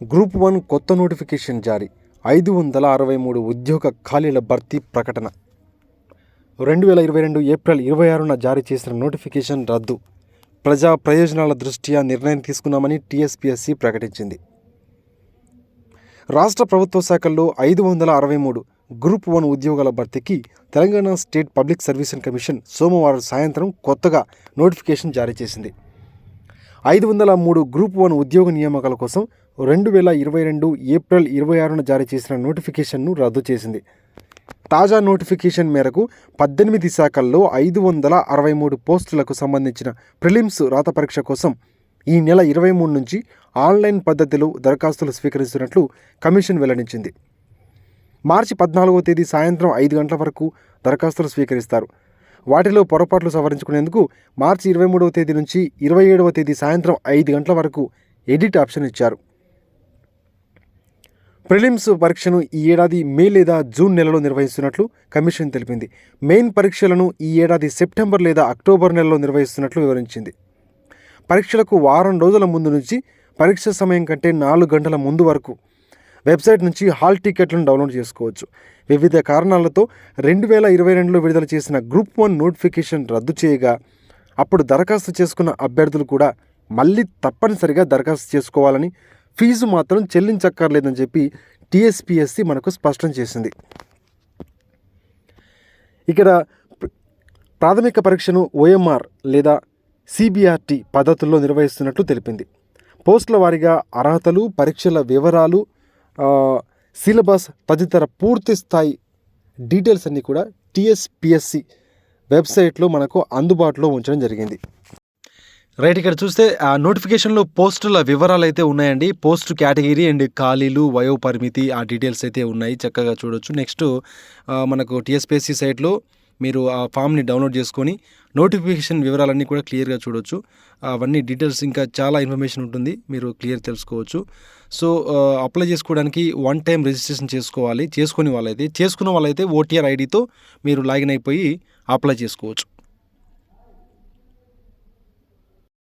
Group one కొత్త notification జారీ. ఐదు వందల అరవై మూడు ఉద్యోగ ఖాళీల భర్తీ ప్రకటన. రెండు వేల ఇరవై రెండు ఏప్రిల్ ఇరవై ఆరున జారీ చేసిన నోటిఫికేషన్ రద్దు. ప్రజా ప్రయోజనాల దృష్ట్యా నిర్ణయం తీసుకున్నామని టీఎస్పీఎస్సీ ప్రకటించింది. రాష్ట్ర ప్రభుత్వ శాఖల్లో ఐదు వందల అరవై మూడు గ్రూప్ వన్ ఉద్యోగాల భర్తీకి Telangana state public services commission సోమవారం సాయంత్రం కొత్తగా నోటిఫికేషన్ జారీ చేసింది. ఐదు వందల మూడు గ్రూప్ వన్ ఉద్యోగ నియామకాల కోసం రెండు వేల ఇరవై రెండు ఏప్రిల్ ఇరవై ఆరున జారీ చేసిన నోటిఫికేషన్ను రద్దు చేసింది. తాజా నోటిఫికేషన్ మేరకు పద్దెనిమిది శాఖల్లో ఐదు వందల అరవై మూడు పోస్టులకు సంబంధించిన ప్రిలిమ్స్ రాత పరీక్ష కోసం ఈ నెల ఇరవై మూడు నుంచి ఆన్లైన్ పద్ధతిలో దరఖాస్తులు స్వీకరిస్తున్నట్లు కమిషన్ వెల్లడించింది. మార్చి పద్నాలుగవ తేదీ సాయంత్రం ఐదు గంటల వరకు దరఖాస్తులు స్వీకరిస్తారు. వాటిలో పొరపాట్లు సవరించుకునేందుకు మార్చి ఇరవై మూడవ తేదీ నుంచి ఇరవై ఏడవ తేదీ సాయంత్రం ఐదు గంటల వరకు ఎడిట్ ఆప్షన్ ఇచ్చారు. ప్రిలిమ్స్ పరీక్షను ఈ ఏడాది మే లేదా జూన్ నెలలో నిర్వహిస్తున్నట్లు కమిషన్ తెలిపింది. మెయిన్ పరీక్షలను ఈ ఏడాది సెప్టెంబర్ లేదా అక్టోబర్ నెలలో నిర్వహిస్తున్నట్లు వివరించింది. పరీక్షలకు వారం రోజుల ముందు నుంచి పరీక్ష సమయం కంటే నాలుగు గంటల ముందు వరకు వెబ్సైట్ నుంచి హాల్ టికెట్లను డౌన్లోడ్ చేసుకోవచ్చు. వివిధ కారణాలతో రెండు వేల ఇరవై రెండులో విడుదల చేసిన గ్రూప్ వన్ నోటిఫికేషన్ రద్దు చేయగా అప్పుడు దరఖాస్తు చేసుకున్న అభ్యర్థులు కూడా మళ్ళీ తప్పనిసరిగా దరఖాస్తు చేసుకోవాలని ఫీజు మాత్రం చెల్లించక్కర్లేదని చెప్పి టీఎస్పిఎస్సి మనకు స్పష్టం చేసింది. ఇక్కడ ప్రాథమిక పరీక్షను ఓఎంఆర్ లేదా సిబిఆర్టీ పద్ధతుల్లో నిర్వహిస్తున్నట్లు తెలిపింది. పోస్టుల వారీగా అర్హతలు పరీక్షల వివరాలు సిలబస్ తదితర పూర్తి స్థాయి డీటెయిల్స్ అన్నీ కూడా టీఎస్పిఎస్సి వెబ్సైట్లో మనకు అందుబాటులో ఉంచడం జరిగింది. రైట్ ఇక్కడ చూస్తే ఆ నోటిఫికేషన్లో పోస్టుల వివరాలు అయితే ఉన్నాయండి. పోస్ట్ కేటగిరీ అండ్ ఖాళీలు వయో పరిమితి ఆ డీటెయిల్స్ అయితే ఉన్నాయి. చక్కగా చూడొచ్చు. నెక్స్ట్ మనకు టీఎస్పీఎస్సీ సైట్లో మీరు ఆ ఫామ్ని డౌన్లోడ్ చేసుకొని నోటిఫికేషన్ వివరాలన్నీ కూడా క్లియర్గా చూడొచ్చు. అవన్నీ డీటెయిల్స్ ఇంకా చాలా ఇన్ఫర్మేషన్ ఉంటుంది. మీరు క్లియర్ తెలుసుకోవచ్చు. సో అప్లై చేసుకోవడానికి వన్ టైం రిజిస్ట్రేషన్ చేసుకోవాలి. చేసుకునే వాళ్ళైతే చేసుకున్న వాళ్ళైతే ఓటీఆర్ ఐడితో మీరు లాగిన్ అయిపోయి అప్లై చేసుకోవచ్చు.